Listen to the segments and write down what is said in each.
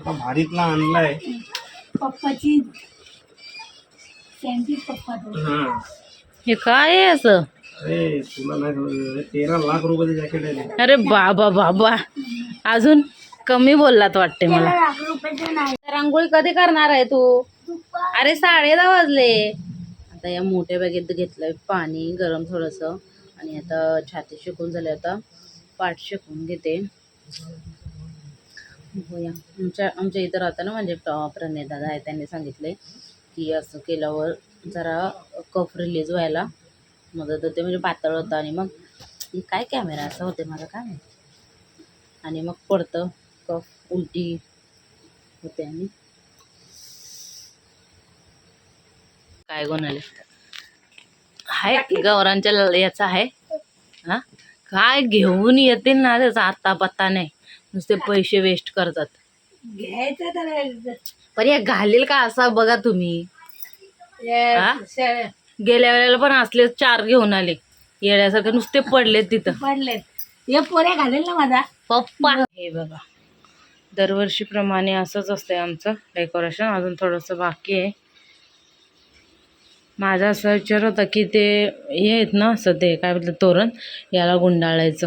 आता भारीतला आणलाय. पप्पाची त्यांची पप्पा तो हा. हे काय आहे असं? अरे तुला नाही समजलं. तेरा लाख रुपयाचं जॅकेट आहे ते. अरे बाबा बाबा. अजून कमी बोललात वाटते मला. लाख रुपयाचे नाही. रांगोळी कधी करणार आहे तू? अरे साडे दहा वाजले. आता या मोठ्या बॅगेत घेतलंय पाणी गरम थोडंसं. आणि आता छाती शेकून झाले आता. पाठ शेकून घेते. बघूया. आमच्या आमच्या इथं राहताना म्हणजे प्रणय दादा आहे त्यांनी सांगितले की असं केल्यावर जरा कफ रिलीज व्हायला मदत होते. म्हणजे पातळ होतं आणि मग काय कॅमेरा असं होते मला काय माहिती. आणि मग पडतं कफ उलटी होते आणि काय गोणाले आहे गौरांच्या याचा आहे. हा? काय घेऊन येतील ना त्याचा आता पत्ता नाही. नुसते पैसे वेस्ट करतात. घ्यायचं तर पण या घालेल का असा बघा तुम्ही? हा? गेल्या वेळेला पण असले चार घेऊन आले. येण्यासारखे नुसते पडले तिथं. पडलेत. हे पोऱ्या घालेल ना माझा. पप्पा. हे बघा. दरवर्षीप्रमाणे असंच असतंय आमचं डेकोरेशन. अजून थोडंसं बाकी आहे. माझा असा विचार होता की ते हे आहेत ना असं ते काय बोलतात तोरण? याला गुंडाळायचं.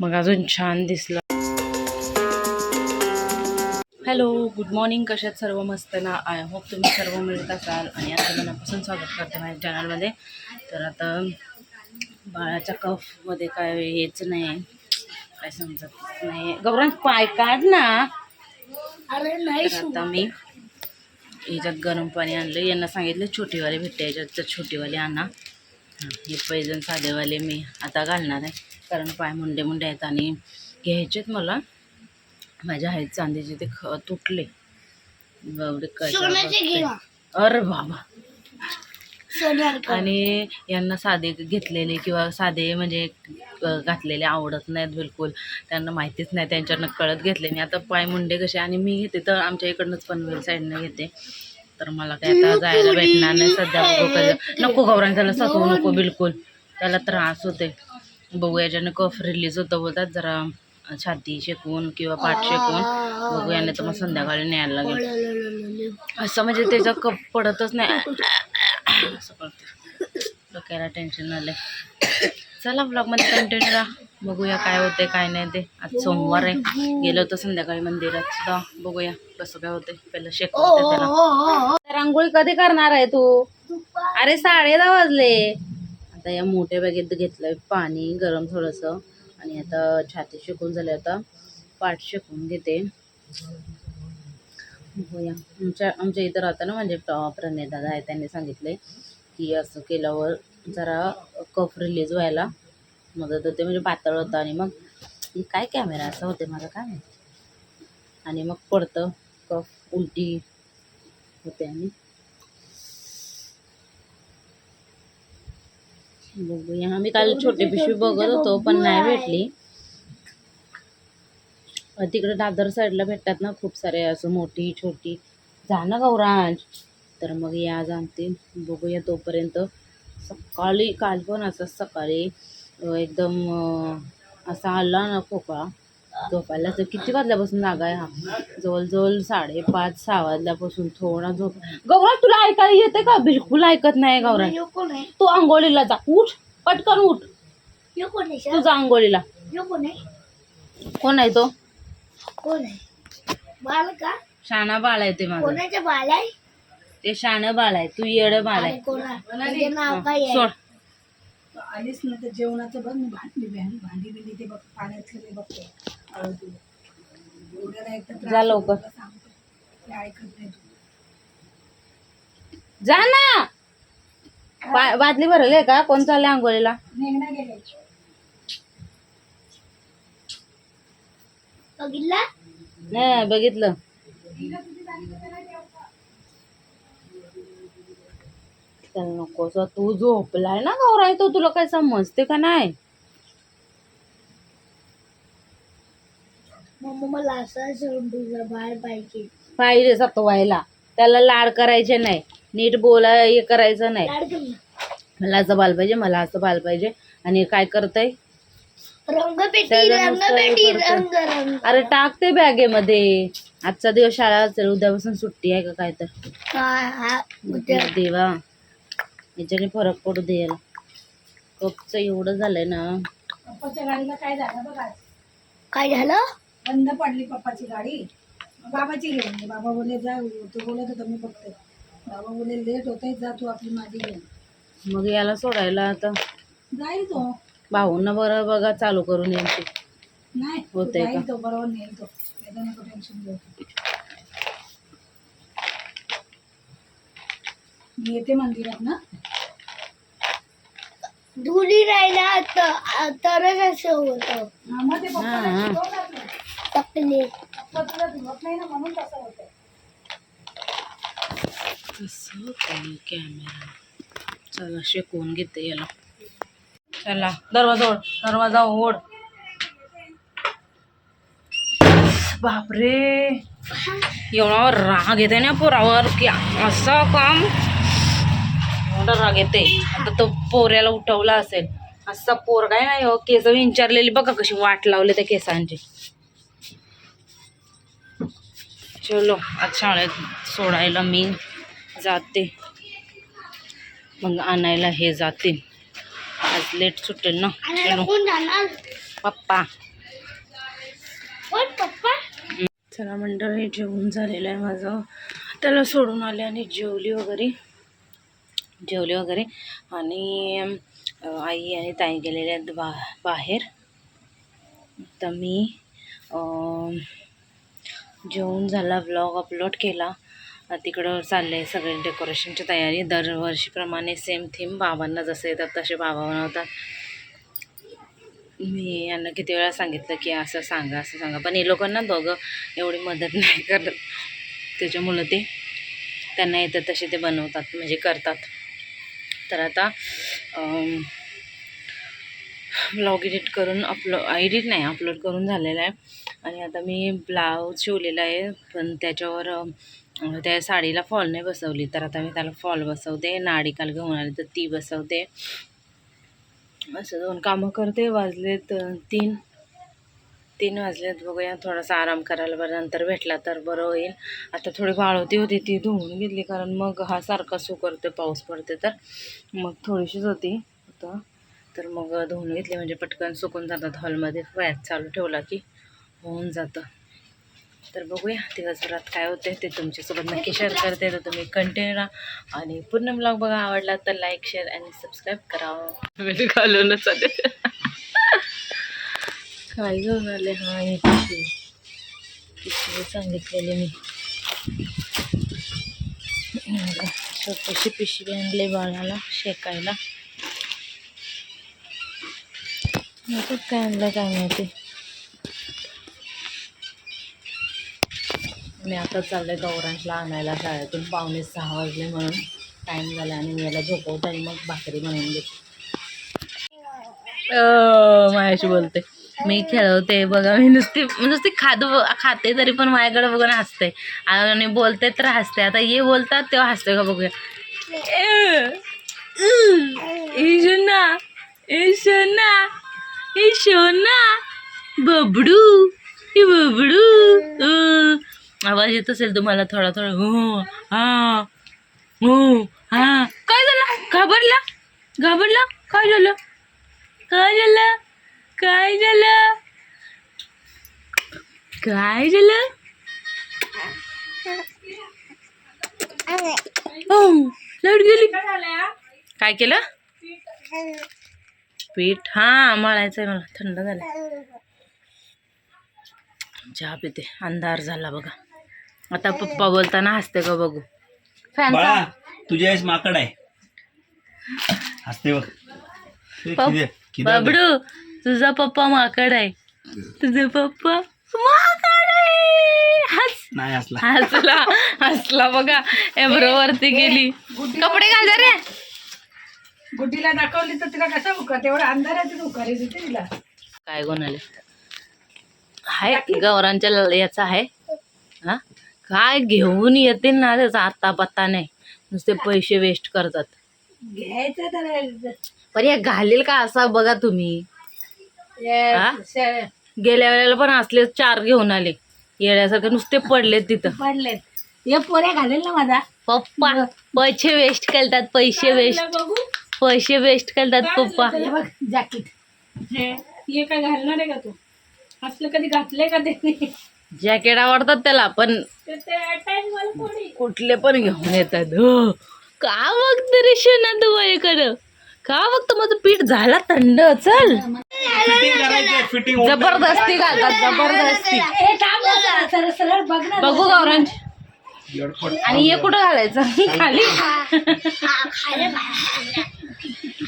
मग अजून छान दिसलं. हॅलो गुड मॉर्निंग कशात सर्व मस्त ना? आय होप तुम्ही सर्व मिळत असाल. आणि आता मनापासून स्वागत करते माझ्या चॅनलमध्ये तर आता बाळाच्या कफमध्ये काय हेच नाही. काय समजत नाही. गौरांग पाय काढ ना. अरे नाही आता मी याच्यात गरम पाणी आणलं. यांना सांगितलं छोटीवाले भेटते याच्यात तर छोटीवाले आणा. हां हे पैजण साधेवाले मी आता घालणार आहे. कारण पाय मुंडे मुंडे आहेत आणि घ्यायचेत मला. माझ्या आहेत चांदीचे ते ख तुटले. अरे बाबा. आणि यांना साधे घेतलेले किंवा साधे म्हणजे घातलेले आवडत नाहीत बिलकुल. त्यांना माहितीच नाही त्यांच्याकडनं कळत घेतले मी आता पाय मुंडे कसे आणि मी घेते तर आमच्या इकडनंच पनवेल साईडनं घेते. तर मला काय आता जायला भेटणार नाही सध्या नको गौरांग त्याला सतवू नको बिलकुल. त्याला त्रास होते बघू याच्यानं कफ रिलीज होतं बोलतात जरा. छाती शेकून किंवा पाठ शेकून बघू याने तर मग संध्याकाळी न्यायला लागेल. असं म्हणजे त्याचा कप पडतच नाही. असं करते डोक्याला टेन्शन आलंय. चला ब्लॉगमध्ये कंटिन्यू राहा. बघूया काय होते काय नाही ते. आज सोमवार आहे. गेलो होतो संध्याकाळी मंदिरात सुद्धा. बघूया कसं काय होते पहिलं शेकवते त्याला. रांगोळी कधी करणार आहे तू? अरे साडे दहा वाजले. आता या मोठ्या बॅगेत घेतलंय पाणी गरम थोडंसं. आणि आता छाती शिकून झाले आता पाठ शिकून घेते. बघूया. आमच्या आमच्या इथं राहताना म्हणजे प्रणय दादा आहे त्यांनी सांगितले की असं केल्यावर जरा कफ रिलीज व्हायला मदत होते म्हणजे पातळ होतं आणि मग काय कॅमेरा असं होते मला काय माहिती. आणि मग पडतं कफ उलटी होते आणि बघूया आम्ही काल छोटी पिशवी बघत होतो पण नाही भेटली. तिकडे दादर साईडला भेटतात ना खूप सारे असं मोठी छोटी. जा ना गौरांज. तर मग या जाणते बघूया तोपर्यंत. सकाळी काल पण असं सकाळी एकदम असा आला ना खोकळा झोपायला तर किती वाजल्यापासून जागा आहे हा? जवळजवळ साडेपाच सहा वाजल्यापासून थोडा झोप. गौरांज तुला ऐकायला येते का? बिलकुल ऐकत नाही आहे तू आंघोळीला जा. उठ. पटकन उठ. यो कोण आहे? तू जा आंघोळीला. यो कोण आहे? कोण आहे तो? कोण आहे? बाल का? शाणा बाळ आहे ते माझं कोणाचं बाल आहे? ते शाणं बाळ आहे. तू येडं बाळ आहे. आणि कोणा त्याचे नाव काय आहे? सोड. आलीच ना तर जेवणाचं बघ. मी भांडी भांडी भांडी बिंडी ते बघ. पाण्यातलं ते बघते. जा लवकर. जा ना. बादली भरली का? कोण चाललंय आंघोळीला? नाही बघितलं? नको तू झोपलाय ना गौराय तो तुला काय समजते का नाही? मम्मा मला असं सोडून तुझा बाळ पाहिजे पाहिजे सतवायला त्याला लाड करायचे नाही. नीट बोला हे करायचं नाही. लाड मला असं बाल पाहिजे मला असं बाल पाहिजे. आणि काय करतय? रंगपेटी रंगपेटी. रंग रंग अरे टाकते बॅगेमध्ये. आजचा दिवस शाळा असेल उद्यापासून सुट्टी आहे का काय तर? देवा. याच्याने फरक पडू दे याला. कपचं एवढं झालंय ना. पप्पाच्या गाडीला काय झालं बघ काय झालं? बंद पडली पप्पाची गाडी. बाबाची घेऊन. बाबा बोले जा. तू बोलत होता मी बघते. बाबा बोले लेट होतंय जा तू आपली माझी घेऊन. मग याला सोडायला आता. जाईल तो. भाऊंना बरं बघा चालू करून यायची नाही तो होतंय का? जाईल तो बरोबर नेईल तो. त्याचं नको टेन्शन घेऊ. मी येते मंदिरात ना. धुली राहिला तर तरच असं होतं. हा, मग ते पप्पाला हा. शिकवतात ना. टकले. पप्पा तुला धुवत नाही ना म्हणून तसं होतं कसं काय कॅमेरा चला शिकवून घेते याला. चला दरवाजा ओढ दरवाजा ओढ. बापरे. एवढा राग येते ना पोरावर की असं काम. एवढा राग येते आता तो पोऱ्याला उठवला असेल. असा पोर काय नाही हो केस विंचारलेली बघा कशी वाट लावली त्या केसांची. चलो आज शाळेत सोडायला मी जाते. मग आणायला हे जातील आज लेट सुटेल ना? चलो. पप्पा. चला मंडळी जेवण झालेलं आहे माझं. त्याला सोडून आले आणि जेवली वगैरे. जेवली वगैरे. आणि आई आणि ताई गेलेल्या आहेत बा बाहेर. तर मी जेवण झाला ब्लॉग अपलोड केला. तिकडं चाललं आहे सगळे डेकोरेशनची तयारी. दरवर्षीप्रमाणे सेम थीम बाबांना जसे येतात तसे बाबा बनवतात. मी यांना किती वेळा सांगितलं की असं सांगा असं सांगा. पण हे लोकांना दोघं एवढी मदत नाही करत. त्याच्यामुळं ते त्यांना येतं तसे ते बनवतात म्हणजे करतात. तर आता ब्लॉग एडिट करून अपलो एडिट नाही अपलोड करून झालेला आहे. आणि आता मी ब्लाऊज शिवलेला आहे पण त्याच्यावर त्या साडीला फॉल नाही बसवली. तर आता मी त्याला फॉल बसवते नाडी काल घेऊन आली तर ती बसवते. असं दोन कामं करते वाजलेत तीन. तीन वाजलेत बघूया थोडासा आराम करायला बरं नंतर भेटला तर बरं होईल. आता थोडी वाळवती होती ती धुवून घेतली कारण मग हा सारखा सू करते पाऊस पडते तर. मग थोडीशीच होती आता. तर मग धुवून घेतली म्हणजे पटकन सुकून जातात. हॉलमध्ये वॅच चालू ठेवला की. होऊन जातं. तर बघूया दिवसभरात काय होते ते तुमच्यासोबत नक्की शेअर करते. तर तुम्ही कंटिन्यू राहा. आणि पूर्ण ब्लॉग बघा आवडला तर लाईक शेअर आणि सबस्क्राईब करा. घालूनच आले. काय घेऊन आले हा हे पिशवी पिशवी सांगितलेली मी. छोटीशी पिशवी आणली बाळाला शेकायला. काय आणलं काय माहिती? मी आता चालले गौरांशला आणायला शाळेतून. पावणे सहा वाजले म्हणून टाईम झाला आणि मी याला झोपवते आणि मग भाकरी बनवून घेते मायाशी बोलते. मी खेळवते बघा मी नुसती नुसती खाद खाते तरी पण माझ्याकडे बघून हसते. आणि बोलते तर हसते. आता ये बोलतात तेव्हा हसते का बघूया. ईशोना ईशोना ईशोना बबडू बबडू आवाज येत असेल तुम्हाला थोडा थोडा हो हा हो हा काय झालं? घाबरला? घाबरला? काय झालं? काय झालं? काय झालं? काय झालं? हो लाइट गेली. काय केलं? पीठ. हा मळायचं आहे मला. थंड झालं चहा पिते. अंधार झाला बघा. आता पप्पा बोलताना हसते का बघू. फॅन तुझ्या वेळेस माकड आहे. हसते बघ. ते पप- किती- किती होते? बाबडू तुझा पप्पा माकड आहे. तुझा पप्पा माकड आहे. हस. नाही हसला. हसला. हसला बघा. एब्रोवरती गेली. कपडे घाल रे. गुड्डीला दाखवली तर तिला कसं उकत एवढा अंधारात उकारी देते तिला. काय कोणाले आहे गौरांच्या ल- याचा आहे. हा? काय घेऊन येतील ना त्याचा आता पत्ता नाही नुसते पैसे वेस्ट करतात. घ्यायचं तर पण या घालेल का असा बघा तुम्ही? हे गेल्या वेळेला पण असले चार घेऊन आले. येण्यासारखे नुसते पडलेत तिथं. पडलेत. हे पोऱ्या घालेल ना माझा. पप्पा पैसे वेस्ट करतात पैसे वेस्ट बघू. पैसे वेस्ट करतात पप्पा. हे बघ जॅकेट हे हे काय घालणार आहे का तू? असलं कधी घातलंय का ते जॅकेट आवडतात त्याला पण कुठले पण घेऊन येतात. हो. का बघत रे शेणा तू माझ्याकडं का बघतो माझं पीठ झाला थंड? चल. जबरदस्ती घालतात जबरदस्ती. हे बघ गौरंज आणि हे कुठं घालायचं? खाली?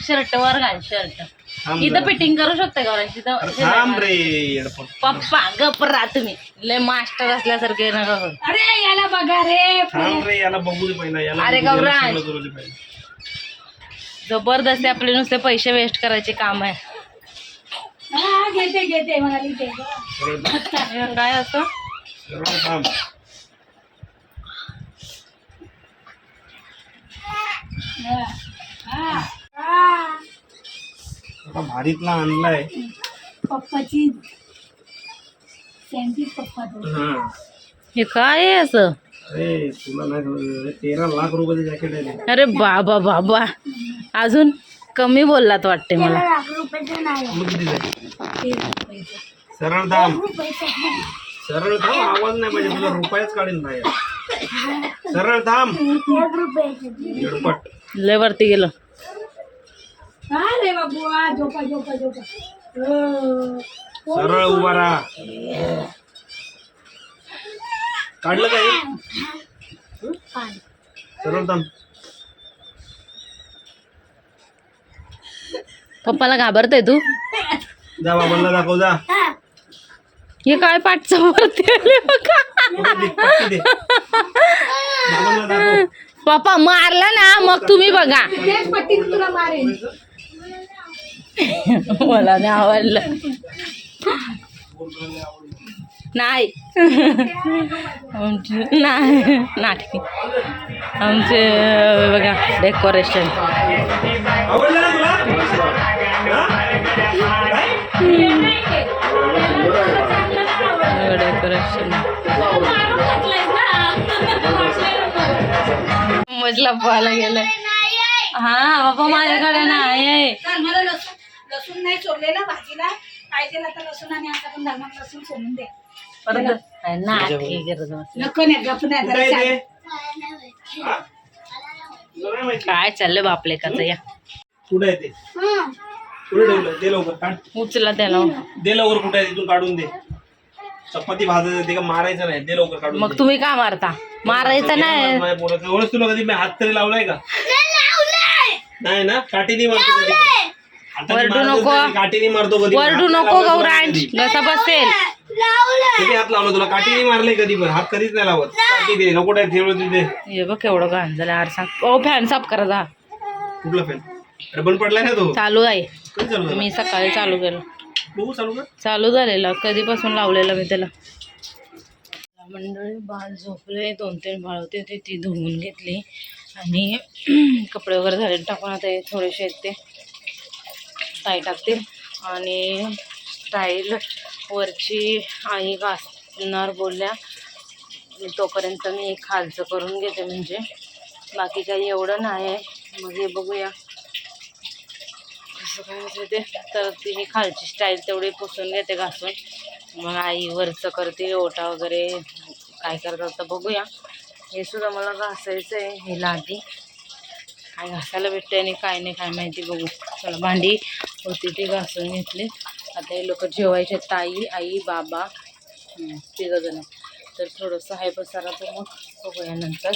शर्ट वर घाल शर्ट. इथं फिटिंग करू शकते गौरंज इथं थांब रे पप्पा गपरा तुम्ही. लय मास्टर असल्यासारखे नका करू. अरे याला बघा रे. थांब रे याला बघू दे पहिला. याला अरे याला गौरांग. सगळं करू दे पहिला. जबरदस्ती आपले नुसते पैसे वेस्ट करायचे काम आहे. हा घेते घेते म्हणाली ते सरळ थांब. काय असं? सरळ थांब हा. हा. हा. आता भारीतला आणलाय. पप्पाची सँडविच पप्पा तो हा. हे काय आहे असं? अरे तुला नाही तेरा लाख रुपयाचं जॅकेट आहे ते. अरे बाबा बाबा. अजून कमी बोललात वाटते मला. लाख रुपयाचं नाही. मग किती जाईल? ते रुपयाचं. सरळ रुपयाचं सरळ थांब. आवाज नाही पाहिजे. तुला रुपयाच काढीन बाहेर. सरळ थांब. एक रुपयाचं येडपट लय वरती गेलं. रे बाबू? झोपा झोपा झोपा. सरळ उभा राहा. काढलं काय सरळ थांब. पप्पाला घाबरतय तू? जा बाबांना दाखव जा. हे काय दे, दे. बाबांना दाखव. पप्पा मारला ना मग तुम्ही बघा. तेच पट्टीने तुला मारेन. मला नाही आवडलं. नाही. आमचे नाही. नाटकी. आमचे बघा डेकोरेशन डेकोरेशन मजला पाहायला गेलं. हा बाबा माझ्याकडे नाही आहे. लसूण नाही सोडलेलं भाजीला पाहिजे आता लसूण आणि आता पण घालणार लसूण सोडून दे परत. नको नाही गप नाही कुठे आहे? हा? तुला नाही माहिती. काय चाललंय बापले काच या? कुठे आहे ते? कुठे ठेवलं? दे लवकर काढ. उचला त्याला. दे लवकर कुठे आहे तिथून काढून दे. चपाती भाजत ते का मारायचं नाही. दे लवकर काढून मग दे. तुम्ही का मारता? मारायचं नाही. माझ्या पोराचं. एवढंच तुला कधी मी हात तरी लावलाय का? नाही ना? काठीने मारतो कधी? वरडू नको. काठीने मारतो कधी. वरडू नको गौरांज. घसा बसेल. कधी हात लावला तुला? काठीने मारले कधी पण. हात कधीच नाही लावत. काठी दे नको काय ठेवलं तिथे हे बघ केवढं घाण झालं आर सांग. ओ फॅन साफ करा जा. कुठला फॅन अरे बंद पडलाय ना तो. चालू आहे. कधी चालू झाला? मी सकाळी चालू केलं. बघू चालू कर. चालू झालेलं. कधीपासून लावलेलं मी त्याला? मंडळी बाळ झोपले दोन तीन बाळ होते. ते ती धुवून घेतली. आणि कपडे वगैरे झाले टाकून आता हे थोडेसे ते. ताई टाकते आणि स्टाईल वरची आई घासणार बोलल्या. तोपर्यंत मी खालचं करून घेते म्हणजे. बाकी काही एवढं नाही आहे मग हे बघूया. कसं काय ते. तर ती ही खालची स्टाईल तेवढी पुसून घेते घासून. मग आई वरचं करते ओटा वगैरे काय करतात तर बघूया. हे सुद्धा मला घासायचं आहे हे लादी. काय घासायला भेटते आणि काय नाही काय माहिती बघू. चला भांडी होती ते घासून घेतली. आता हे लोक जेवायचे ताई आई बाबा तिघंजणं. तर थोडंसं आहे पसारा तर मग बघूया नंतर.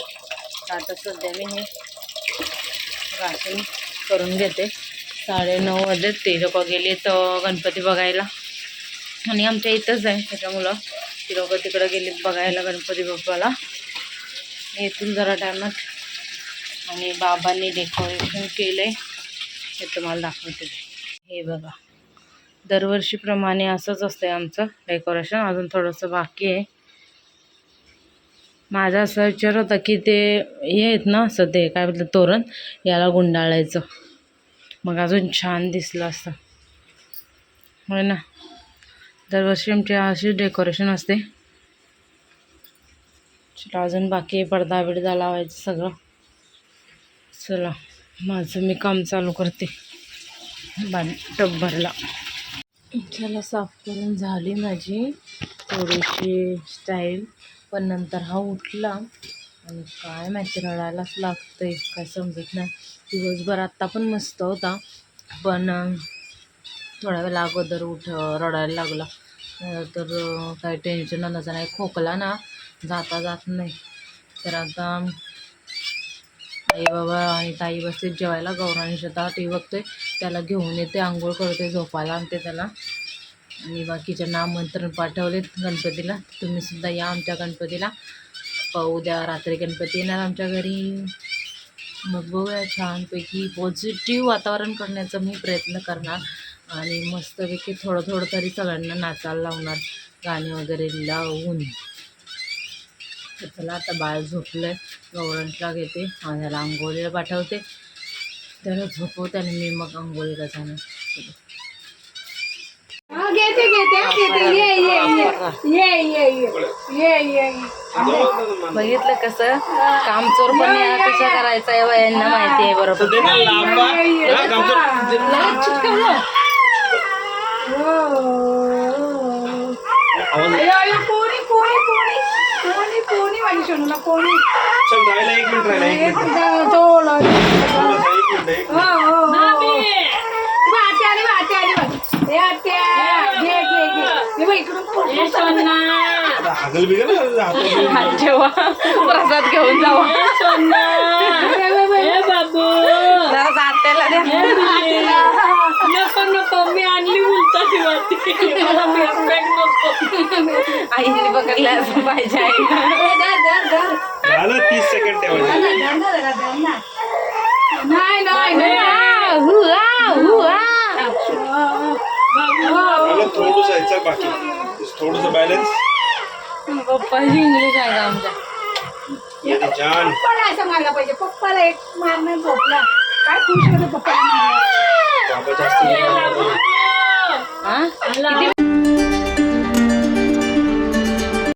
आता सध्या मी हे घासून करून घेते. साडेनऊ वाजत ते लोक गेले तर गणपती बघायला. आणि आमच्या इथंच आहे त्याच्यामुळं ती लोक तिकडं गेलीत बघायला गणपती बाप्पाला. येतील जरा टायमात आणि बाबांनी डेकोरेशन केलं आहे हे तुम्हाला दाखवते. हे बघा. दरवर्षीप्रमाणे असंच असतं आमचं डेकोरेशन. अजून थोडंसं बाकी आहे. माझा असा विचार होता की ते हे आहेत ना असं ते काय बोलतात तोरण याला गुंडाळायचं. मग अजून छान दिसलं असतं. होय ना? दरवर्षी आमची अशी डेकोरेशन असते. चला अजून बाकी आहे. पडदा बिडदा लावायचं सगळं. चला माझं मी काम चालू करते. बा टब भरला. चला साफ करून झाली माझी थोडीशी स्टाईल पण नंतर हा उठला. आणि काय माहिती रडायलाच लागतंय काय समजत नाही. दिवसभर आत्ता पण मस्त होता पण अं, थोड्या वेळा अगोदर उठ रडायला लागला. तर काही टेन्शन नसं नाही खोकला ना जाता जात नाही. तर आता आई बाबा आणि ताई बसते जेवायला. गौराणी शेतात टी बघतोय. त्याला घेऊन येते आंघोळ करते झोपायला आणते त्याला. आणि बाकीच्यांना आमंत्रण पाठवलेत गणपतीला. तुम्ही सुद्धा या आमच्या गणपतीला. पाहू उद्या रात्री गणपती येणार आमच्या घरी. मग बघूया छानपैकी पॉझिटिव्ह वातावरण करण्याचा मी प्रयत्न करणार. आणि मस्तपैकी थोडं थोडं तरी सगळ्यांना नाचायला लावणार. गाणी वगैरे लावून. तर चला आता बाळ झोपलं आहे गवरंटला घेते. माझ्याला आंघोळीला पाठवते. त्याला झोपवते आणि मी मग आंघोळीला जाणार. घेते बघितलं कसं? कामचोरपणे कसं करायचं आहे यांना माहिती आहे बरोबर. कोणी? प्रसाद घेऊन जावा. आईने बघायला असं पाहिजे झालं तीस सेकंड ठेवायचं. थोडस यायचं बाकी. थोडस बॅलन्स इंग्लिश आहे आमच्या? पप्पाला असं मारला पाहिजे. पप्पाला एक मारणं झोपला. काय खुश होतं पप्पाला